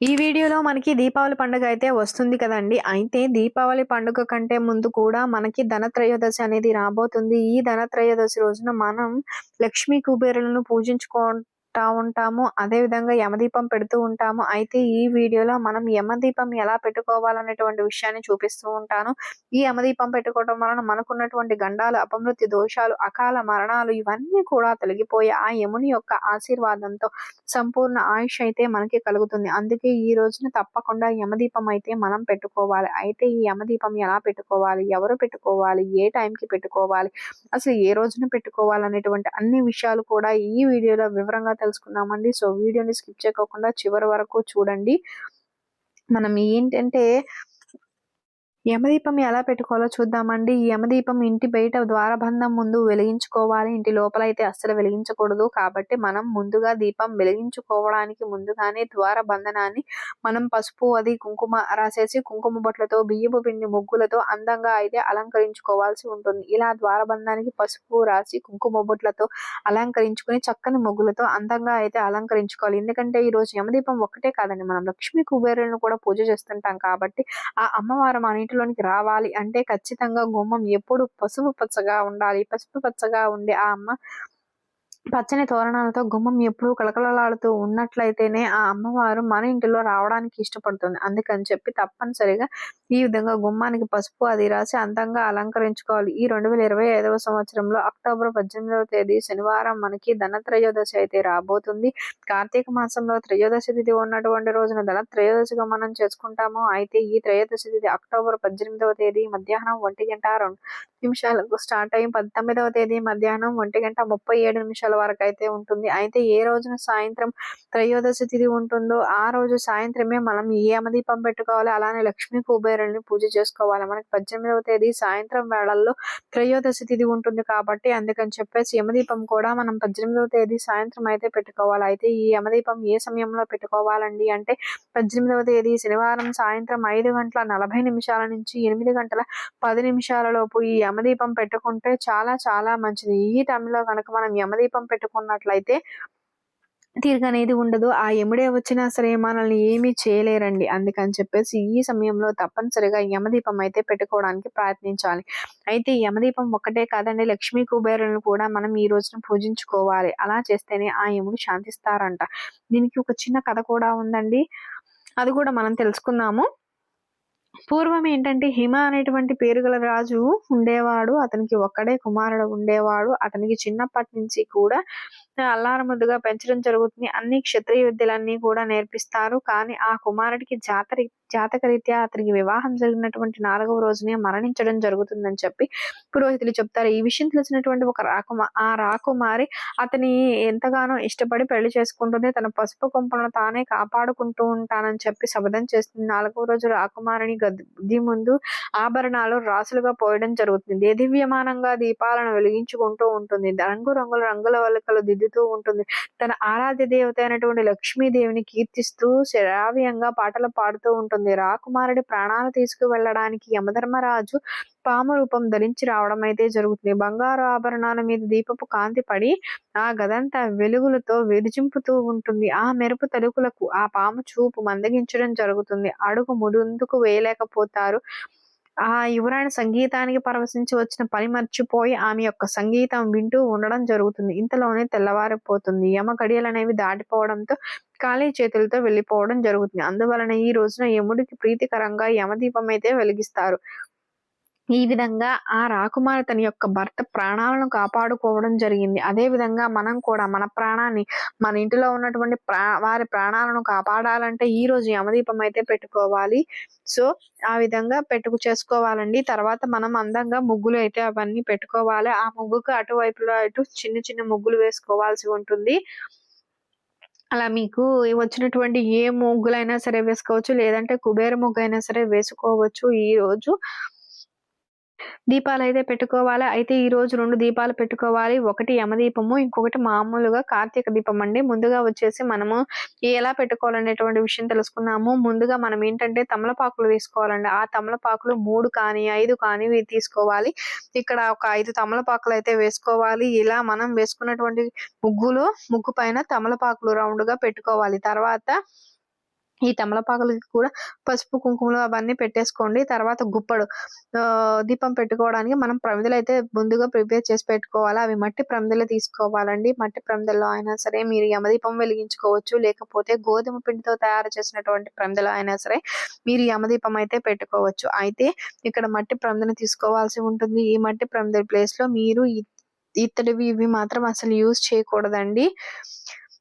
ఈ వీడియోలో మనకి దీపావళి పండుగ అయితే వస్తుంది కదండి. అయితే దీపావళి పండుగ కంటే ముందు కూడా మనకి ధనత్రయోదశి అనేది రాబోతుంది. ఈ ధనత్రయోదశి రోజున మనం లక్ష్మీ కుబేరులను పూజించుకో ఉంటాము. అదే విధంగా యమదీపం పెడుతూ ఉంటాము. అయితే ఈ వీడియోలో మనం యమదీపం ఎలా పెట్టుకోవాలనేటువంటి విషయాన్ని చూపిస్తూ ఉంటాను. ఈ యమదీపం పెట్టుకోవడం వలన మనకున్నటువంటి గండాలు అపమృత్యు దోషాలు అకాల మరణాలు ఇవన్నీ కూడా తొలగిపోయి ఆ యముని యొక్క ఆశీర్వాదంతో సంపూర్ణ ఆయుష్ అయితే మనకి కలుగుతుంది. అందుకే ఈ రోజున తప్పకుండా యమదీపం అయితే మనం పెట్టుకోవాలి. అయితే ఈ యమదీపం ఎలా పెట్టుకోవాలి? ఎవరు పెట్టుకోవాలి? ఏ టైంకి పెట్టుకోవాలి? అసలు ఏ రోజున పెట్టుకోవాలి అనేటువంటి అన్ని విషయాలు కూడా ఈ వీడియోలో వివరంగా తెలుసుకుందామండి. సో వీడియోని స్కిప్ చేయకుండా చివరి వరకు చూడండి. మనం ఏంటంటే యమదీపం ఎలా పెట్టుకోవాలో చూద్దామండి. ఈ యమదీపం ఇంటి బయట ద్వారబంధం ముందు వెలిగించుకోవాలి. ఇంటి లోపల అయితే అస్సలు వెలిగించకూడదు. కాబట్టి మనం ముందుగా దీపం వెలిగించుకోవడానికి ముందుగానే ద్వార బంధనాన్ని మనం పసుపు అది కుంకుమ రాసేసి కుంకుమ బొట్లతో బియ్యపు పిండి ముగ్గులతో అందంగా అయితే అలంకరించుకోవాల్సి ఉంటుంది. ఇలా ద్వారబంధానికి పసుపు రాసి కుంకుమ బొట్లతో అలంకరించుకుని చక్కని ముగ్గులతో అందంగా అయితే అలంకరించుకోవాలి. ఎందుకంటే ఈ రోజు యమదీపం ఒక్కటే కాదండి. మనం లక్ష్మీ కుబేరులను కూడా పూజ చేస్తుంటాం కాబట్టి ఆ అమ్మవారు మన ఇంటిలోనికి రావాలి అంటే ఖచ్చితంగా గుమ్మం ఎప్పుడు పసుపు పచ్చగా ఉండాలి. పసుపు పచ్చగా ఉండే ఆ అమ్మ పచ్చని తోరణాలతో గుమ్మం ఎప్పుడూ కలకలలాడుతూ ఉన్నట్లయితేనే ఆ అమ్మవారు మన ఇంటిలో రావడానికి ఇష్టపడుతుంది. అందుకని చెప్పి తప్పనిసరిగా ఈ విధంగా గుమ్మానికి పసుపు అది రాసి అందంగా అలంకరించుకోవాలి. ఈ రెండు వేల ఇరవై ఐదవ సంవత్సరంలో అక్టోబర్ పద్దెనిమిదవ తేదీ శనివారం మనకి ధనత్రయోదశి అయితే రాబోతుంది. కార్తీక మాసంలో త్రయోదశి తిథి ఉన్నటువంటి రోజున ధన త్రయోదశిగా మనం చేసుకుంటాము అయితే ఈ త్రయోదశి తిథి అక్టోబర్ పద్దెనిమిదవ తేదీ మధ్యాహ్నం ఒంటి గంట రెండు నిమిషాలకు స్టార్ట్ అయ్యి పంతొమ్మిదవ తేదీ మధ్యాహ్నం ఒంటి గంట ముప్పై ఏడు నిమిషాలు వరకు అయితే ఉంటుంది. అయితే ఏ రోజున సాయంత్రం త్రయోదశి తిథి ఉంటుందో ఆ రోజు సాయంత్రమే మనం ఏ యమదీపం పెట్టుకోవాలి అలానే లక్ష్మీ కుబేరుల్ని పూజ చేసుకోవాలి. మనకి పద్దెనిమిదవ తేదీ సాయంత్రం వేళల్లో త్రయోదశి తిథి ఉంటుంది కాబట్టి అందుకని చెప్పేసి యమదీపం కూడా మనం పద్దెనిమిదవ తేదీ సాయంత్రం అయితే పెట్టుకోవాలి. అయితే ఈ యమదీపం ఏ సమయంలో పెట్టుకోవాలండి అంటే పద్దెనిమిదవ తేదీ శనివారం సాయంత్రం ఐదు గంటల నలభై నిమిషాల నుంచి ఎనిమిది గంటల పది నిమిషాల లోపు ఈ యమదీపం పెట్టుకుంటే చాలా చాలా మంచిది. ఈ టైంలో కనుక మనం యమదీపం పెట్టుకున్నట్లయితే తిరగనేది ఉండదు. ఆ ఎముడే వచ్చినా సరే మనల్ని ఏమీ చేయలేరండి. అందుకని చెప్పేసి ఈ సమయంలో తప్పనిసరిగా యమదీపం అయితే పెట్టుకోవడానికి ప్రయత్నించాలి. అయితే యమదీపం ఒక్కటే కాదండి లక్ష్మీ కుబేరులను కూడా మనం ఈ రోజున పూజించుకోవాలి. అలా చేస్తేనే ఆ యముడు శాంతిస్తారంట. దీనికి ఒక చిన్న కథ కూడా ఉందండి. అది కూడా మనం తెలుసుకుందాము. పూర్వం ఏంటంటే హిమ అనేటువంటి పేరు గల రాజు ఉండేవాడు అతనికి ఒక్కడే కుమారుడు ఉండేవాడు అతనికి చిన్నప్పటి నుంచి కూడా అల్లారముద్దుగా పెంచడం జరుగుతుంది. అన్ని క్షత్రియ విద్యలన్నీ కూడా నేర్పిస్తారు. కానీ ఆ కుమారుడికి జాతరి జాతకరీత్యా అతనికి వివాహం జరిగినటువంటి నాలుగవ రోజునే మరణించడం జరుగుతుందని చెప్పి పురోహితులు చెప్తారు. ఈ విషయం తెలిసినటువంటి ఒక రాకుమ ఆ రాకుమారి అతని ఎంతగానో ఇష్టపడి పెళ్ళి చేసుకుంటుంది. తన పసుపు కుంపలను తానే కాపాడుకుంటూ ఉంటానని చెప్పి శబదం చేస్తుంది. నాలుగవ రోజు రాకుమారిని గది ముందు ఆభరణాలు రాసులుగా పోయడం జరుగుతుంది. దివ్యమానంగా దీపాలను వెలిగించుకుంటూ ఉంటుంది. రంగు రంగుల రంగుల వలకలు దిద్దుతూ ఉంటుంది. తన ఆరాధ్య దేవత అయినటువంటి లక్ష్మీదేవిని కీర్తిస్తూ శ్రావ్యంగా పాటలు పాడుతూ ఉంటుంది. రాకుమారుడి ప్రాణాలు తీసుకువెళ్ళడానికి యమధర్మరాజు పాము రూపం ధరించి రావడం అయితే జరుగుతుంది. బంగారు ఆభరణాల మీద దీపపు కాంతి పడి ఆ గదంతా వెలుగులతో విరిజింపుతూ ఉంటుంది. ఆ మెరుపు తలుకులకు ఆ పాము చూపు మందగించడం జరుగుతుంది. అడుగు ముందుకు వేయలేకపోతారు. ఆ యువరాణి సంగీతానికి పరవశించి వచ్చిన పని మర్చిపోయి ఆమె యొక్క సంగీతం వింటూ ఉండడం జరుగుతుంది. ఇంతలోనే తెల్లవారిపోతుంది. యమ గడియలు అనేవి దాటిపోవడంతో ఖాళీ చేతులతో వెళ్ళిపోవడం జరుగుతుంది. అందువలన ఈ రోజున యముడికి ప్రీతికరంగా యమదీపం అయితే వెలిగిస్తారు. ఈ విధంగా ఆ రాకుమారి తన యొక్క భర్త ప్రాణాలను కాపాడుకోవడం జరిగింది. అదే విధంగా మనం కూడా మన ప్రాణాన్ని మన ఇంటిలో ఉన్నటువంటి ప్రా వారి ప్రాణాలను కాపాడాలంటే ఈ రోజు యమదీపం అయితే పెట్టుకోవాలి. సో ఆ విధంగా పెట్టుకు చేసుకోవాలండి. తర్వాత మనం అందంగా ముగ్గులు అయితే అవన్నీ పెట్టుకోవాలి. ఆ ముగ్గుకు అటువైపులో అటు చిన్న చిన్న ముగ్గులు వేసుకోవాల్సి ఉంటుంది. అలా మీకు వచ్చినటువంటి ఏ ముగ్గులైనా సరే వేసుకోవచ్చు. లేదంటే కుబేర ముగ్గు అయినా సరే వేసుకోవచ్చు. ఈ రోజు దీపాలు అయితే పెట్టుకోవాలి? అయితే ఈ రోజు రెండు దీపాలు పెట్టుకోవాలి. ఒకటి యమదీపము ఇంకొకటి మామూలుగా కార్తీక దీపం అండి. ముందుగా వచ్చేసి మనము ఎలా పెట్టుకోవాలనేటువంటి విషయం తెలుసుకున్నాము ముందుగా మనం ఏంటంటే తమలపాకులు తీసుకోవాలండి ఆ తమలపాకులు మూడు కానీ ఐదు కానీ తీసుకోవాలి. ఇక్కడ ఒక ఐదు తమలపాకులు అయితే వేసుకోవాలి. ఇలా మనం వేసుకున్నటువంటి ముగ్గులు ముగ్గు పైన తమలపాకులు రౌండ్గా పెట్టుకోవాలి. తర్వాత ఈ తమలపాకులకి కూడా పసుపు కుంకుమలు అవన్నీ పెట్టేసుకోండి. తర్వాత గుప్పడు ఆ, దీపం పెట్టుకోవడానికి మనం ప్రమిదలు అయితే ముందుగా ప్రిపేర్ చేసి పెట్టుకోవాలి. అవి మట్టి ప్రమిదలు తీసుకోవాలండి. మట్టి ప్రమిదల్లో అయినా సరే మీరు యమదీపం వెలిగించుకోవచ్చు. లేకపోతే గోధుమ పిండితో తయారు చేసినటువంటి ప్రమిదలు అయినా సరే మీరు యమదీపం అయితే పెట్టుకోవచ్చు. అయితే ఇక్కడ మట్టి ప్రమిదను తీసుకోవాల్సి ఉంటుంది. ఈ మట్టి ప్రమిద ప్లేస్లో మీరు ఇ- ఇత్తడివి ఇవి మాత్రం అసలు యూజ్ చేయకూడదండి.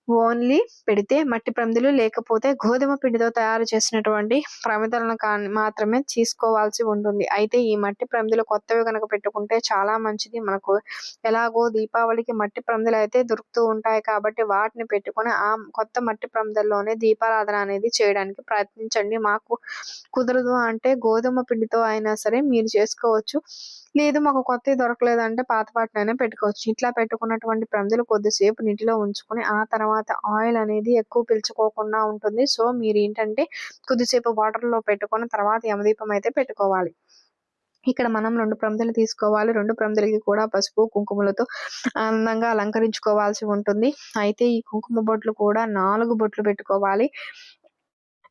ఓన్లీ పెడితే మట్టి ప్రమిదలు లేకపోతే గోధుమ పిండితో తయారు చేసినటువంటి ప్రమిదలను కానీ మాత్రమే తీసుకోవాల్సి ఉంటుంది. అయితే ఈ మట్టి ప్రమిదలు కొత్తవి కనుక పెట్టుకుంటే చాలా మంచిది. మనకు ఎలాగో దీపావళికి మట్టి ప్రమిదలు అయితే దొరుకుతూ ఉంటాయి కాబట్టి వాటిని పెట్టుకొని ఆ కొత్త మట్టి ప్రమిదల్లోనే దీపారాధన అనేది చేయడానికి ప్రయత్నించండి. మాకు కుదరదు అంటే గోధుమ పిండితో అయినా సరే మీరు చేసుకోవచ్చు. లేదు మాకు కొత్తవి దొరకలేదంటే పాత వాటినైనా పెట్టుకోవచ్చు. ఇట్లా పెట్టుకున్నటువంటి ప్రమిదలు కొద్దిసేపు నీటిలో ఉంచుకొని ఆ తర్వాత ఆయిల్ అనేది ఎక్కువ పీల్చుకోకుండా ఉంటుంది. సో మీరు ఏంటంటే కొద్దిసేపు వాటర్లో పెట్టుకొని తర్వాత యమదీపం అయితే పెట్టుకోవాలి. ఇక్కడ మనం రెండు ప్రమిదలు తీసుకోవాలి. రెండు ప్రమిదలకి కూడా పసుపు కుంకుమలతో అందంగా అలంకరించుకోవాల్సి ఉంటుంది. అయితే ఈ కుంకుమ బొట్లు కూడా నాలుగు బొట్లు పెట్టుకోవాలి.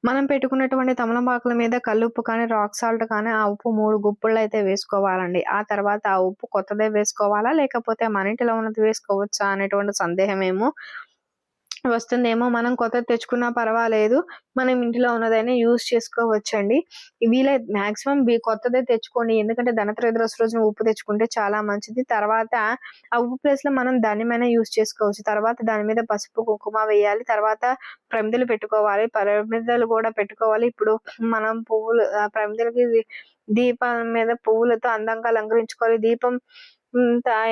మనం పెట్టుకున్నటువంటి తమలపాకుల మీద కల్లుప్పు కానీ రాక్ సాల్ట్ కానీ ఆ ఉప్పు మూడు గుప్పుళ్ళు అయితే వేసుకోవాలండి. ఆ తర్వాత ఆ ఉప్పు కొత్తదే వేసుకోవాలా? లేకపోతే మన ఇంటిలో ఉన్నది వేసుకోవచ్చా? అనేటువంటి సందేహం ఏమో వస్తుందేమో మనం కొత్తది తెచ్చుకున్నా పర్వాలేదు. మనం ఇంట్లో ఉన్నదైనా యూజ్ చేసుకోవచ్చండి. వీలై మాక్సిమం కొత్తదే తెచ్చుకోండి. ఎందుకంటే ధనత్రయోదశి రోజున ఉప్పు తెచ్చుకుంటే చాలా మంచిది. తర్వాత ఆ ఉప్పు ప్లేస్లో మనం దానిమైనా యూజ్ చేసుకోవచ్చు. తర్వాత దాని మీద పసుపు కుంకుమ వేయాలి. తర్వాత ప్రమిదలు పెట్టుకోవాలి. ప్రమిదలు కూడా పెట్టుకోవాలి. ఇప్పుడు మనం పువ్వులు ప్రమిదలకి దీపాల మీద పువ్వులతో అందంగా అలంకరించుకోవాలి. దీపం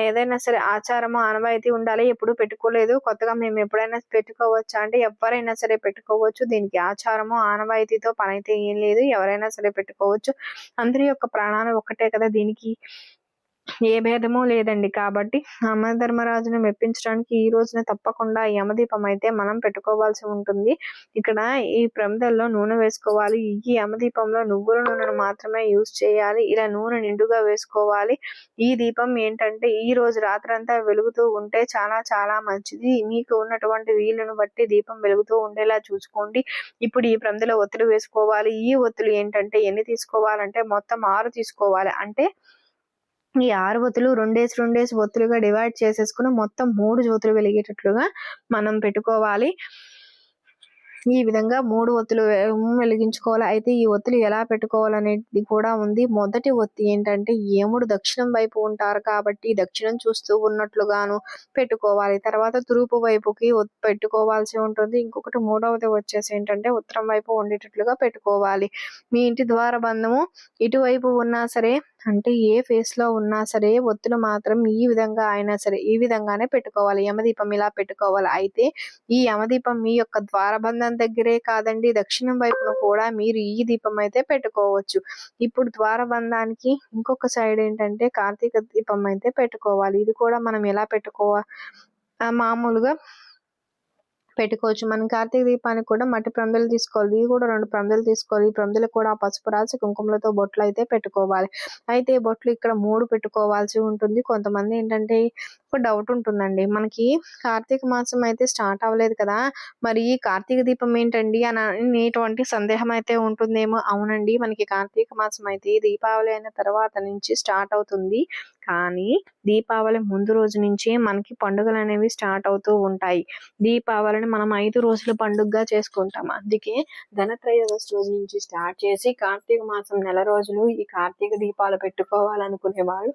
ఏదైనా సరే ఆచారము ఆనవాయితీ ఉండాలి. ఎప్పుడు పెట్టుకోలేదు. కొత్తగా మేము ఎప్పుడైనా పెట్టుకోవచ్చా అంటే ఎవరైనా సరే పెట్టుకోవచ్చు. దీనికి ఆచారము ఆనవాయితీతో పని అయితే ఏం లేదు. ఎవరైనా సరే పెట్టుకోవచ్చు. అందరి యొక్క ప్రాణాలు ఒక్కటే కదా దీనికి. ఏ భేదము లేదండి. కాబట్టి యమధర్మరాజును మెప్పించడానికి ఈ రోజున తప్పకుండా యమదీపం అయితే మనం పెట్టుకోవాల్సి ఉంటుంది. ఇక్కడ ఈ ప్రమిదల్లో నూనె వేసుకోవాలి. ఈ యమదీపంలో నువ్వుల నూనెను మాత్రమే యూజ్ చేయాలి. ఇలా నూనె నిండుగా వేసుకోవాలి. ఈ దీపం ఏంటంటే ఈ రోజు రాత్రంతా వెలుగుతూ ఉంటే చాలా చాలా మంచిది. మీకు ఉన్నటువంటి వీలును బట్టి దీపం వెలుగుతూ ఉండేలా చూసుకోండి. ఇప్పుడు ఈ ప్రమిదలో ఒత్తులు వేసుకోవాలి. ఈ ఒత్తులు ఏంటంటే ఎన్ని తీసుకోవాలంటే మొత్తం ఆరు తీసుకోవాలి. అంటే ఈ ఆరు ఒత్తులు రెండేసి రెండేసి ఒత్తులుగా డివైడ్ చేసేసుకుని మొత్తం మూడు జ్యోతులు వెలిగేటట్లుగా మనం పెట్టుకోవాలి. ఈ విధంగా మూడు ఒత్తులు వెలిగించుకోవాలి. అయితే ఈ ఒత్తులు ఎలా పెట్టుకోవాలనేది కూడా ఉంది. మొదటి ఒత్తి ఏంటంటే ఏముడు దక్షిణం వైపు ఉంటారు కాబట్టి దక్షిణం చూస్తూ ఉన్నట్లుగాను పెట్టుకోవాలి. తర్వాత తూర్పు వైపుకి పెట్టుకోవాల్సి ఉంటుంది. ఇంకొకటి మూడవది వచ్చేసి ఏంటంటే ఉత్తరం వైపు ఉండేటట్లుగా పెట్టుకోవాలి. మీ ఇంటి ద్వార బంధము ఇటువైపు ఉన్నా సరే అంటే ఏ ఫేస్లో ఉన్నా సరే ఒత్తులు మాత్రం ఈ విధంగా అయినా సరే ఈ విధంగానే పెట్టుకోవాలి. యమదీపం ఇలా పెట్టుకోవాలి. అయితే ఈ యమదీపం మీ యొక్క ద్వారబంధం దగ్గరే కాదండి. దక్షిణం వైపున కూడా మీరు ఈ దీపం అయితే పెట్టుకోవచ్చు. ఇప్పుడు ద్వారబంధానికి ఇంకొక సైడ్ ఏంటంటే కార్తీక దీపం అయితే పెట్టుకోవాలి. ఇది కూడా మనం ఎలా పెట్టుకోవాలి మామూలుగా పెట్టుకోవచ్చు. మనం కార్తీక దీపానికి కూడా మట్టి ప్రమిదలు తీసుకోవాలి. ఇవి కూడా రెండు ప్రమిదలు తీసుకోవాలి. ఈ ప్రమిదలు కూడా పసుపు రాసి కుంకుమలతో బొట్లు అయితే పెట్టుకోవాలి. అయితే ఈ బొట్లు ఇక్కడ మూడు పెట్టుకోవాల్సి ఉంటుంది. కొంతమంది ఏంటంటే ఒక డౌట్ ఉంటుందండి. మనకి కార్తీక మాసం అయితే స్టార్ట్ అవ్వలేదు కదా మరి ఈ కార్తీక దీపం ఏంటండి అని అనేటువంటి సందేహం అయితే ఉంటుందేమో? అవునండి మనకి కార్తీక మాసం అయితే దీపావళి అయిన తర్వాత నుంచి స్టార్ట్ అవుతుంది. కానీ దీపావళి ముందు రోజు నుంచే మనకి పండుగలు అనేవి స్టార్ట్ అవుతూ ఉంటాయి. దీపావళిని మనం ఐదు రోజుల పండుగగా చేసుకుంటాం. అందుకే ధనత్రయోదశి రోజు నుంచి స్టార్ట్ చేసి కార్తీక మాసం నెల రోజులు ఈ కార్తీక దీపాలు పెట్టుకోవాలనుకునే వాళ్ళు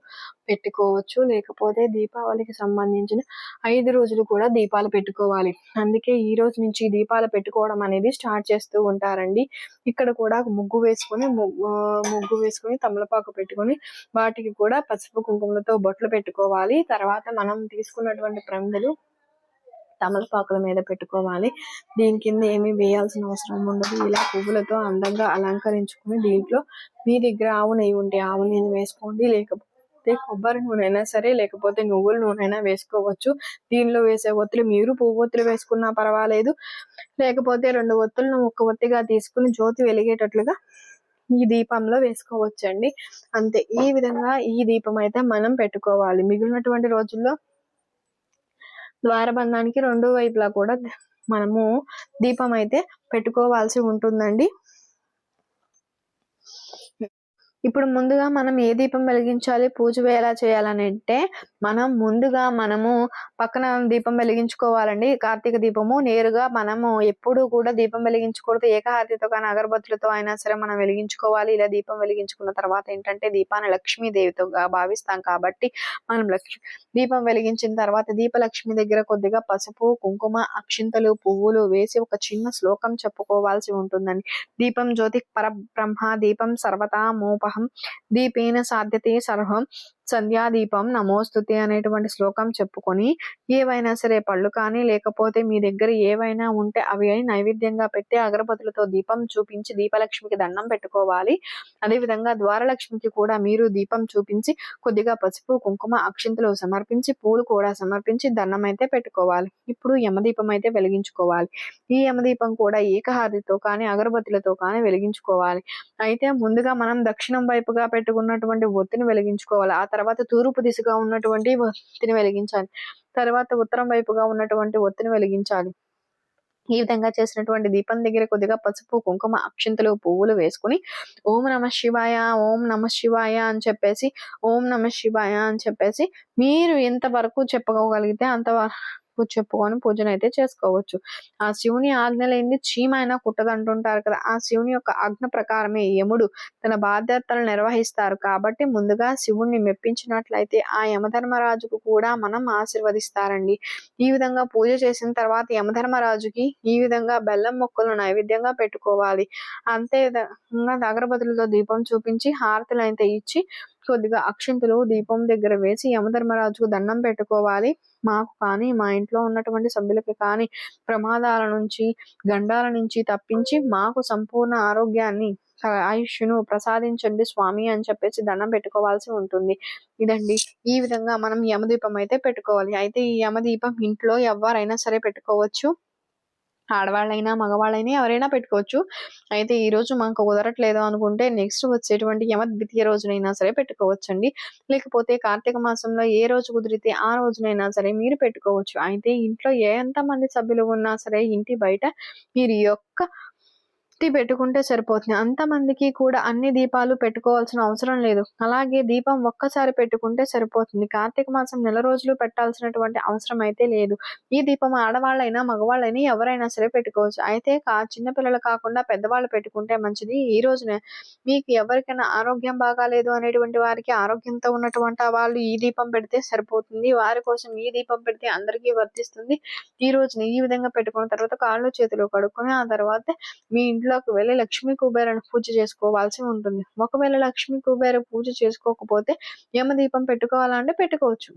పెట్టుకోవచ్చు. లేకపోతే దీపావళికి సంబంధించిన ఐదు రోజులు కూడా దీపాలు పెట్టుకోవాలి. అందుకే ఈ రోజు నుంచి దీపాలు పెట్టుకోవడం అనేది స్టార్ట్ చేస్తూ ఉంటారండి. ఇక్కడ కూడా ముగ్గు వేసుకొని ముగ్గు ముగ్గు వేసుకొని తమలపాకు పెట్టుకొని వాటికి కూడా పసుపు కుంకుమలతో బొట్లు పెట్టుకోవాలి. తర్వాత మనం తీసుకున్నటువంటి ప్రమిదలు తమలపాకుల మీద పెట్టుకోవాలి. దీని కింద ఏమీ వేయాల్సిన అవసరం ఉండదు. ఇలా పువ్వులతో అందంగా అలంకరించుకుని దీంట్లో మీ దగ్గర ఆవు నెయ్యి ఉంటే ఆవు నెయ్యి వేసుకోండి. లేకపోతే కొబ్బరి నూనె అయినా సరే లేకపోతే నువ్వుల నూనె అయినా వేసుకోవచ్చు. దీనిలో వేసే ఒత్తులు మీరు పువ్వు ఒత్తులు వేసుకున్నా పర్వాలేదు. లేకపోతే రెండు ఒత్తులను ఒక ఒత్తిగా తీసుకుని జ్యోతి వెలిగేటట్లుగా ఈ దీపంలో వేసుకోవచ్చండి. అంతే ఈ విధంగా ఈ దీపం అయితే మనం పెట్టుకోవాలి. మిగిలినటువంటి రోజుల్లో ద్వారబంధానికి రెండు వైపులా కూడా మనము దీపం అయితే పెట్టుకోవాల్సి ఉంటుందండి. ఇప్పుడు ముందుగా మనం ఏ దీపం వెలిగించాలి? పూజ ఎలా చేయాలని అంటే మనం ముందుగా మనము పక్కన దీపం వెలిగించుకోవాలండి. కార్తీక దీపము. నేరుగా మనము ఎప్పుడు కూడా దీపం వెలిగించకూడదు. ఏకహారతితో కానీ అగరబత్తులతో అయినా సరే మనం వెలిగించుకోవాలి. ఇలా దీపం వెలిగించుకున్న తర్వాత ఏంటంటే దీపాన్ని లక్ష్మీదేవితో భావిస్తాం కాబట్టి మనం లక్ష్మి దీపం వెలిగించిన తర్వాత దీపలక్ష్మి దగ్గర కొద్దిగా పసుపు కుంకుమ అక్షింతలు పువ్వులు వేసి ఒక చిన్న శ్లోకం చెప్పుకోవాల్సి ఉంటుందండి. దీపం జ్యోతి పరబ్రహ్మ దీపం సర్వతా మోప दीपेन साध्यते सर्वम् సంధ్యాదీపం నమోస్తుతి అనేటువంటి శ్లోకం చెప్పుకొని ఏవైనా సరే పళ్ళు కానీ లేకపోతే మీ దగ్గర ఏవైనా ఉంటే అవి నైవేద్యంగా పెట్టి అగరబతులతో దీపం చూపించి దీపలక్ష్మికి దండం పెట్టుకోవాలి. అదేవిధంగా ద్వారలక్ష్మికి కూడా మీరు దీపం చూపించి కొద్దిగా పసుపు కుంకుమ అక్షింతలు సమర్పించి పూలు కూడా సమర్పించి దండం అయితే పెట్టుకోవాలి. ఇప్పుడు యమదీపం అయితే వెలిగించుకోవాలి. ఈ యమదీపం కూడా ఏకహారతితో కానీ అగరబత్తులతో కానీ వెలిగించుకోవాలి. అయితే ముందుగా మనం దక్షిణం వైపుగా పెట్టుకున్నటువంటి ఒత్తిని వెలిగించుకోవాలి. ఆ తర్వాత తర్వాత తూర్పు దిశగా ఉన్నటువంటి ఒత్తిని వెలిగించాలి. తర్వాత ఉత్తరం వైపుగా ఉన్నటువంటి ఒత్తిని వెలిగించాలి. ఈ విధంగా చేసినటువంటి దీపం దగ్గర కొద్దిగా పసుపు కుంకుమ అక్షింతలు పువ్వులు వేసుకుని ఓం నమ శివాయ ఓం నమ శివాయ అని చెప్పేసి ఓం నమ శివాయ అని చెప్పేసి మీరు ఎంతవరకు చెప్పుకోగలిగితే అంత చెప్పుకొని పూజను అయితే చేసుకోవచ్చు. ఆ శివుని ఆజ్ఞలైంది లేనిది కుట్టదంటుంటారు కదా ఆ శివుని యొక్క ఆజ్ఞ ప్రకారమే యముడు తన బాధ్యతలు నిర్వహిస్తారు. కాబట్టి ముందుగా శివుణ్ణి మెప్పించినట్లయితే ఆ యమధర్మరాజుకు కూడా మనం ఆశీర్వదిస్తారండి. ఈ విధంగా పూజ చేసిన తర్వాత యమధర్మరాజుకి ఈ విధంగా బెల్లం మొక్కలు నైవేద్యంగా పెట్టుకోవాలి. అంతే విధంగా అగరబత్తులతో దీపం చూపించి హారతులు అయితే ఇచ్చి కొద్దిగా అక్షింతలు దీపం దగ్గర వేసి యమధర్మరాజుకు దండం పెట్టుకోవాలి. మాకు కానీ మా ఇంట్లో ఉన్నటువంటి సభ్యులకి కానీ ప్రమాదాల నుంచి గండాల నుంచి తప్పించి మాకు సంపూర్ణ ఆరోగ్యాన్ని ఆయుష్ను ప్రసాదించండి స్వామి అని చెప్పేసి దండం పెట్టుకోవాల్సి ఉంటుంది. ఇదండి. ఈ విధంగా మనం యమదీపం అయితే పెట్టుకోవాలి. అయితే ఈ యమదీపం ఇంట్లో ఎవరైనా సరే పెట్టుకోవచ్చు. ఆడవాళ్ళైనా మగవాళ్ళైనా ఎవరైనా పెట్టుకోవచ్చు. అయితే ఈ రోజు మనకు కుదరట్లేదు అనుకుంటే నెక్స్ట్ వచ్చేటువంటి యమ ద్వితీయ రోజునైనా సరే పెట్టుకోవచ్చండి. లేకపోతే కార్తీక మాసంలో ఏ రోజు కుదిరితే ఆ రోజునైనా సరే మీరు పెట్టుకోవచ్చు. అయితే ఇంట్లో ఏ ఎంత మంది సభ్యులు ఉన్నా సరే ఇంటి బయట మీరు యొక్క ఒత్తి పెట్టుకుంటే సరిపోతుంది. అంతమందికి కూడా అన్ని దీపాలు పెట్టుకోవాల్సిన అవసరం లేదు. అలాగే దీపం ఒక్కసారి పెట్టుకుంటే సరిపోతుంది. కార్తీక మాసం నెల రోజులు పెట్టాల్సినటువంటి అవసరం అయితే లేదు. ఈ దీపం ఆడవాళ్ళైనా మగవాళ్ళైనా ఎవరైనా సరే పెట్టుకోవచ్చు. అయితే చిన్నపిల్లలు కాకుండా పెద్దవాళ్ళు పెట్టుకుంటే మంచిది. ఈ రోజునే మీకు ఎవరికైనా ఆరోగ్యం బాగాలేదు అనేటువంటి వారికి ఆరోగ్యంతో ఉన్నటువంటి వాళ్ళు ఈ దీపం పెడితే సరిపోతుంది. వారి కోసం ఈ దీపం పెడితే అందరికీ వర్తిస్తుంది. ఈ రోజున ఈ విధంగా పెట్టుకున్న తర్వాత కాళ్ళు చేతులు కడుక్కొని ఆ తర్వాత మీ ఇంట్లో ఇంట్లోకి వెళ్ళి లక్ష్మీ కుబేరను పూజ చేసుకోవాల్సి ఉంటుంది. ఒకవేళ లక్ష్మీ కుబేర పూజ చేసుకోకపోతే యమదీపం పెట్టుకోవాలంటే పెట్టుకోవచ్చు.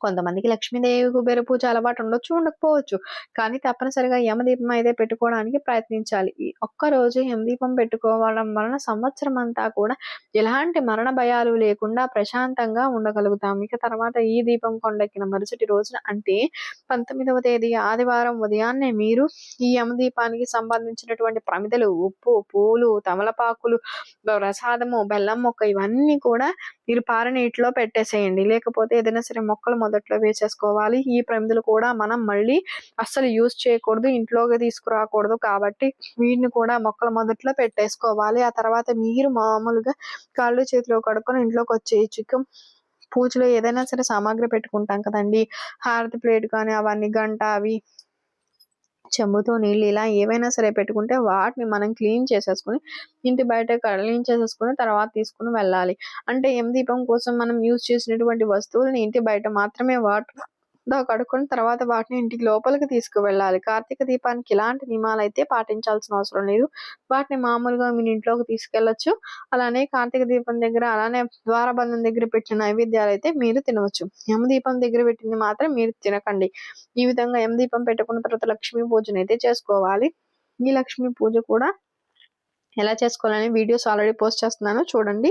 కొంతమందికి లక్ష్మీదేవి కుబేర పూజ అలవాటు ఉండొచ్చు ఉండకపోవచ్చు. కానీ తప్పనిసరిగా యమదీపం అయితే పెట్టుకోవడానికి ప్రయత్నించాలి. ఈ ఒక్క రోజు యమదీపం పెట్టుకోవడం వలన సంవత్సరం అంతా కూడా ఎలాంటి మరణ భయాలు లేకుండా ప్రశాంతంగా ఉండగలుగుతాం. ఇక తర్వాత ఈ దీపం కొండెక్కిన మరుసటి రోజున అంటే పంతొమ్మిదవ తేదీ ఆదివారం ఉదయాన్నే మీరు ఈ యమదీపానికి సంబంధించినటువంటి ప్రమిదలు ఉప్పు పూలు తమలపాకులు ప్రసాదము బెల్లం మొక్క ఇవన్నీ కూడా మీరు పారనీటిలో పెట్టేసేయండి. లేకపోతే ఏదైనా సరే మొక్కలు మొదట్లో వేసేసుకోవాలి. ఈ ప్రమిదలు కూడా మనం మళ్ళీ అస్సలు యూజ్ చేయకూడదు ఇంట్లోకి తీసుకురాకూడదు కాబట్టి వీటిని కూడా మొక్కల మొదట్లో పెట్టేసుకోవాలి. ఆ తర్వాత మీరు మామూలుగా కాళ్ళు చేతిలో కడుక్కొని ఇంట్లోకి వచ్చేయచ్చు పూజలో ఏదైనా సరే సామాగ్రి పెట్టుకుంటాం కదండి. హారతి ప్లేట్ కానీ అవన్నీ గంట అవి చెంబుతో నీళ్ళు ఇలా ఏవైనా సరే పెట్టుకుంటే వాటిని మనం క్లీన్ చేసేసుకుని ఇంటి బయట క్లీన్ చేసేసుకుని తర్వాత తీసుకుని వెళ్ళాలి. అంటే ఎం దీపం కోసం మనం యూజ్ చేసినటువంటి వస్తువులని ఇంటి బయట మాత్రమే వాటర్ దా కడుక్కున్న తర్వాత వాటిని ఇంటికి లోపలికి తీసుకువెళ్ళాలి. కార్తీక దీపానికి ఇలాంటి నియమాలు అయితే పాటించాల్సిన అవసరం లేదు. వాటిని మామూలుగా మీ ఇంట్లోకి తీసుకెళ్ళొచ్చు అలానే కార్తీక దీపం దగ్గర అలానే ద్వారబంధం దగ్గర పెట్టిన నైవేద్యాలు అయితే మీరు తినవచ్చు. యమదీపం దగ్గర పెట్టింది మాత్రం మీరు తినకండి. ఈ విధంగా యమదీపం పెట్టుకున్న తర్వాత లక్ష్మీ పూజను అయితే చేసుకోవాలి. ఈ లక్ష్మీ పూజ కూడా ఎలా చేసుకోవాలని వీడియోస్ ఆల్రెడీ పోస్ట్ చేస్తున్నాను. చూడండి.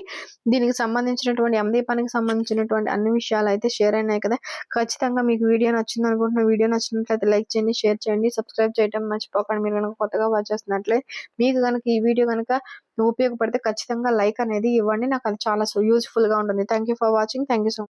దీనికి సంబంధించినటువంటి ఎందీపానికి సంబంధించినటువంటి అన్ని విషయాలు అయితే షేర్ అయినాయి కదా. ఖచ్చితంగా మీకు వీడియో నచ్చింది అనుకుంటున్న. వీడియో నచ్చినట్లయితే లైక్ చేయండి షేర్ చేయండి. సబ్స్క్రైబ్ చేయడం మర్చిపోకండి. మీరు కనుక కొత్తగా వాచ్ చేస్తున్నట్లే మీకు కనుక ఈ వీడియో కనుక ఉపయోగపడితే ఖచ్చితంగా లైక్ అనేది ఇవ్వండి. నాకు అది చాలా యూజ్ఫుల్గా ఉంటుంది. Thank for watching thank so